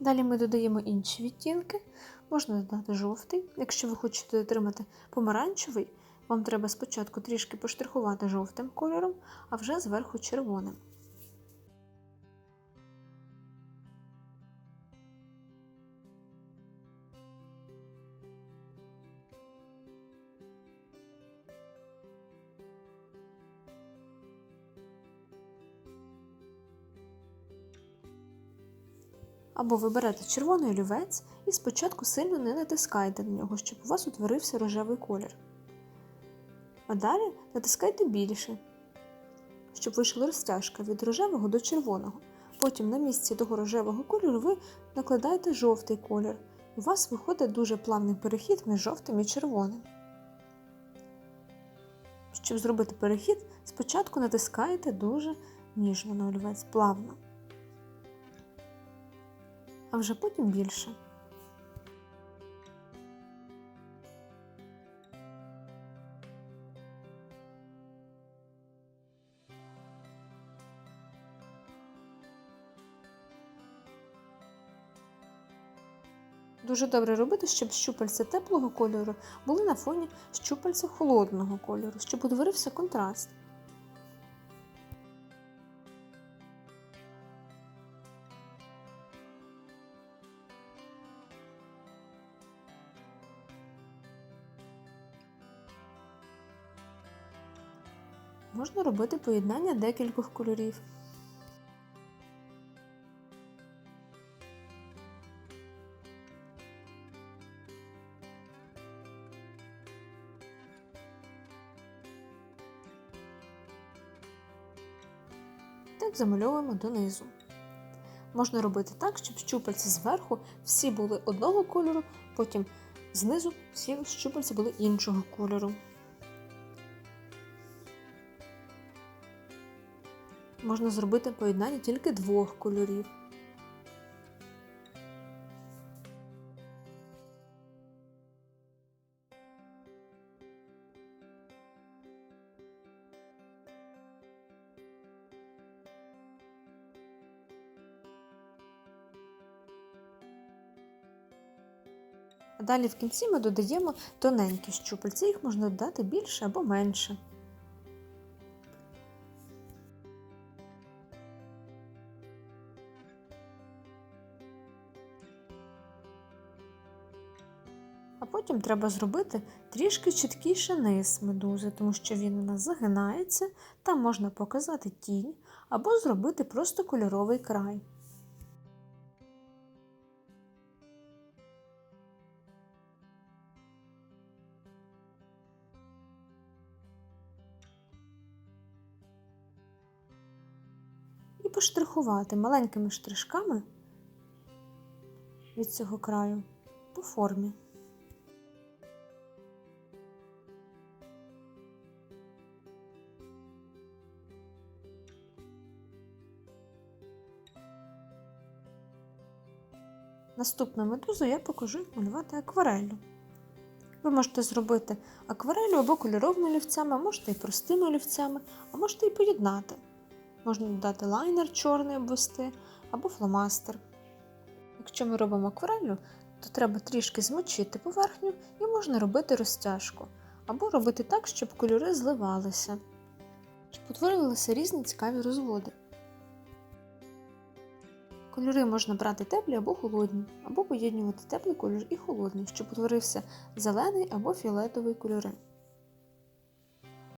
Далі ми додаємо інші відтінки. Можна додати жовтий. Якщо ви хочете отримати помаранчевий, вам треба спочатку трішки поштрихувати жовтим кольором, а вже зверху червоним. Або ви берете червоний олівець і спочатку сильно не натискайте на нього, щоб у вас утворився рожевий колір. А далі натискайте більше, щоб вийшла розтяжка від рожевого до червоного. Потім на місці того рожевого кольору ви накладаєте жовтий колір. У вас виходить дуже плавний перехід між жовтим і червоним. Щоб зробити перехід, спочатку натискаєте дуже ніжно на олівець, плавно а вже потім більше. Дуже добре робити, щоб щупальця теплого кольору були на фоні щупальця холодного кольору, щоб утворився контраст. Можна робити поєднання декількох кольорів. Так замальовуємо донизу. Можна робити так, щоб щупальці зверху всі були одного кольору, потім знизу всі щупальці були іншого кольору. Можна зробити поєднання тільки двох кольорів. Далі в кінці ми додаємо тоненькі щупальці, їх можна додати більше або менше. Потім треба зробити трішки чіткіше низ медузи, тому що він у нас загинається, там можна показати тінь або зробити просто кольоровий край. І поштрихувати маленькими штришками від цього краю по формі. Наступну медузу я покажу як малювати аквареллю. Ви можете зробити акварелю або кольоровими олівцями, а можете і простими олівцями, а можете і поєднати. Можна додати лайнер чорний обвести або фломастер. Якщо ми робимо акварелю, то треба трішки змочити поверхню і можна робити розтяжку, або робити так, щоб кольори зливалися, щоб утворювалися різні цікаві розводи. Кольори можна брати теплі або холодні, або поєднувати теплий кольор і холодний, щоб утворився зелений або фіолетовий кольори.